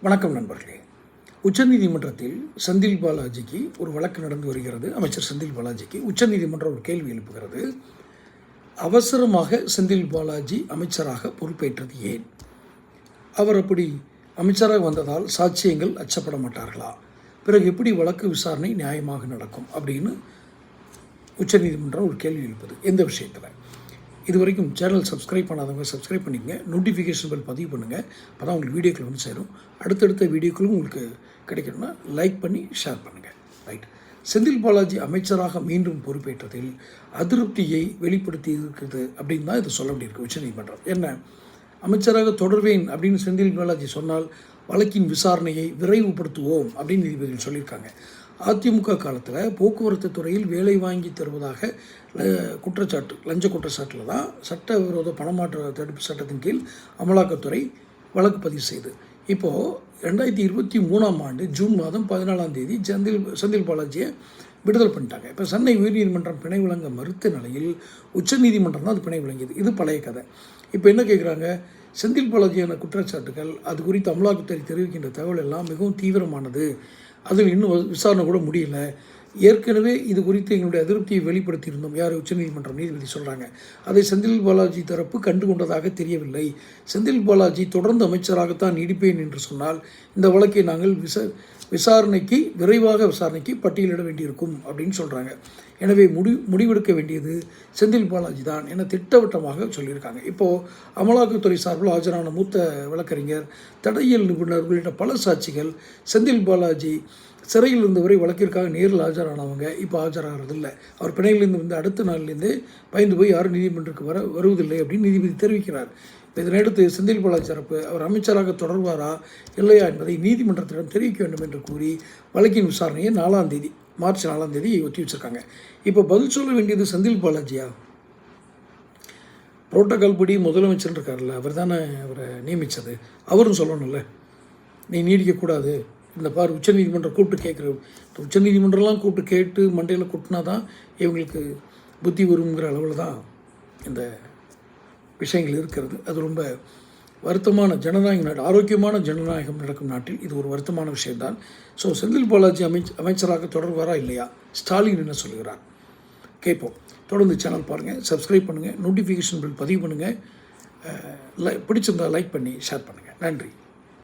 வணக்கம் நண்பர்களே. உச்சநீதிமன்றத்தில் செந்தில் பாலாஜிக்கு ஒரு வழக்கு நடந்து வருகிறது. அமைச்சர் செந்தில் பாலாஜிக்கு உச்சநீதிமன்றம் ஒரு கேள்வி எழுப்புகிறது. அவசரமாக செந்தில் பாலாஜி அமைச்சராக பொறுப்பேற்றது ஏன்? அவர் அப்படி அமைச்சராக வந்ததால் சாட்சியங்கள் அச்சப்பட மாட்டார்களா? பிறகு எப்படி வழக்கு விசாரணை நியாயமாக நடக்கும்? அப்படின்னு உச்சநீதிமன்றம் ஒரு கேள்வி எழுப்புது. எந்த விஷயத்தில்? இது வரைக்கும் சேனல் சப்ஸ்கிரைப் பண்ணாதவங்க சப்ஸ்கிரைப் பண்ணிக்கங்க. நோட்டிஃபிகேஷன் பெல் பதிவு பண்ணுங்கள் அப்போ தான் உங்களுக்கு வீடியோக்கள் வந்து சேரும். அடுத்தடுத்த வீடியோக்களும் உங்களுக்கு கிடைக்கணும்னா லைக் பண்ணி ஷேர் பண்ணுங்கள் ரைட் செந்தில் பாலாஜி அமைச்சராக மீண்டும் பொறுப்பேற்றதில் அதிருப்தியை வெளிப்படுத்தி இருக்கிறது அப்படின்னு தான் இது சொல்ல வேண்டியிருக்கு உச்சநீதிமன்றம். என்ன? அமைச்சராக தொடர்வேன் அப்படின்னு செந்தில் பாலாஜி சொன்னால் வழக்கின் விசாரணையை விரைவுபடுத்துவோம் அப்படின்னு நீதிபதிகள் சொல்லியிருக்காங்க. அதிமுக காலத்தில் போக்குவரத்து துறையில் வேலை வாங்கி தருவதாக குற்றச்சாட்டு லஞ்ச குற்றச்சாட்டில் தான் சட்டவிரோத பணமாற்ற தடுப்பு சட்டத்தின் கீழ் அமலாக்கத்துறை வழக்கு பதிவு செய்து. இப்போது ரெண்டாயிரத்தி இருபத்தி மூணாம் ஆண்டு ஜூன் மாதம் பதினாலாம் தேதி செந்தில் செந்தில் பாலாஜியை விடுதலை பண்ணிட்டாங்க. இப்போ சென்னை உயர்நீதிமன்றம் பிணை வழங்க மறுத்த நிலையில் உச்சநீதிமன்றம் தான் அது பிணை வழங்கியது. இது பழைய கதை. இப்போ என்ன கேட்குறாங்க செந்தில் பாலாஜியான குற்றச்சாட்டுகள் அது குறித்து அமலாக்கத்துறை தெரிவிக்கின்ற தகவல் எல்லாம் மிகவும் தீவிரமானது. அது இன்னும் விசாரணை கூட முடியல. ஏற்கனவே இது குறித்து எங்களுடைய அதிருப்தியை வெளிப்படுத்தியிருந்தோம். யார்? உச்சநீதிமன்றம் நீதிபதி சொல்கிறாங்க அதை செந்தில் பாலாஜி தரப்பு கண்டுகொண்டதாக தெரியவில்லை. செந்தில் பாலாஜி தொடர்ந்து அமைச்சராகத்தான் நீடிப்பேன் என்று சொன்னால் இந்த வழக்கை நாங்கள் விச விசாரணைக்கு விரைவாக விசாரணைக்கு பட்டியலிட வேண்டியிருக்கும் அப்படின்னு சொல்கிறாங்க எனவே முடி முடிவெடுக்க வேண்டியது செந்தில் பாலாஜி தான் என திட்டவட்டமாக சொல்லியிருக்காங்க. இப்போது அமலாக்கத்துறை சார்பில் ஆஜரான மூத்த வழக்கறிஞர் தடையியல் நிபுணர் உள்ளிட்ட பல சாட்சிகள் செந்தில் பாலாஜி சிறையில் இருந்தவரை வழக்கிற்காக நேரில் ஆஜரானவங்க இப்போ ஆஜராகிறதில்ல. அவர் பிணையிலிருந்து வந்து அடுத்த நாள்லேருந்து பயந்து போய் யாரும் நீதிமன்றத்துக்கு வர வருவதில்லை அப்படின்னு நீதிபதி தெரிவிக்கிறார். இப்போ இதனையடுத்து செந்தில் பாலாஜி தரப்பு அவர் அமைச்சராக தொடர்வாரா இல்லையா என்பதை நீதிமன்றத்திடம் தெரிவிக்க வேண்டும் என்று கூறி வழக்கின் விசாரணையை நாலாம் தேதி மார்ச் நாலாம் தேதி ஒத்தி வச்சுருக்காங்க. இப்போ பதில் சொல்ல வேண்டியது செந்தில் பாலாஜியா? புரோட்டோக்கால் படி முதலமைச்சர் இருக்கார்ல அவர் தானே அவரை நியமித்தது அவரும் சொல்லணும்ல நீ நீடிக்கக்கூடாது இந்த பார் உச்சநீதிமன்றம் கூப்பிட்டு கேட்குற உச்சநீதிமன்றம்லாம் கூப்பிட்டு கேட்டு மண்டையில் கொட்டினா தான் இவங்களுக்கு புத்தி வருங்கிற அளவில் தான் இந்த விஷயங்கள் இருக்கிறது. அது ரொம்ப வருத்தமான ஜனநாயக நாடு ஆரோக்கியமான ஜனநாயகம் நடக்கும் நாட்டில் இது ஒரு வருத்தமான விஷயம்தான். ஸோ செந்தில் பாலாஜி அமைச்ச அமைச்சராக தொடர்வாரா இல்லையா? ஸ்டாலின் என்ன சொல்கிறார் கேட்போம். தொடர்ந்து சேனல் பாருங்கள் சப்ஸ்கிரைப் பண்ணுங்கள் நோட்டிஃபிகேஷன் பில் பதிவு பண்ணுங்கள் லை- பிடிச்சிருந்தா லைக் பண்ணி ஷேர் பண்ணுங்கள் நன்றி.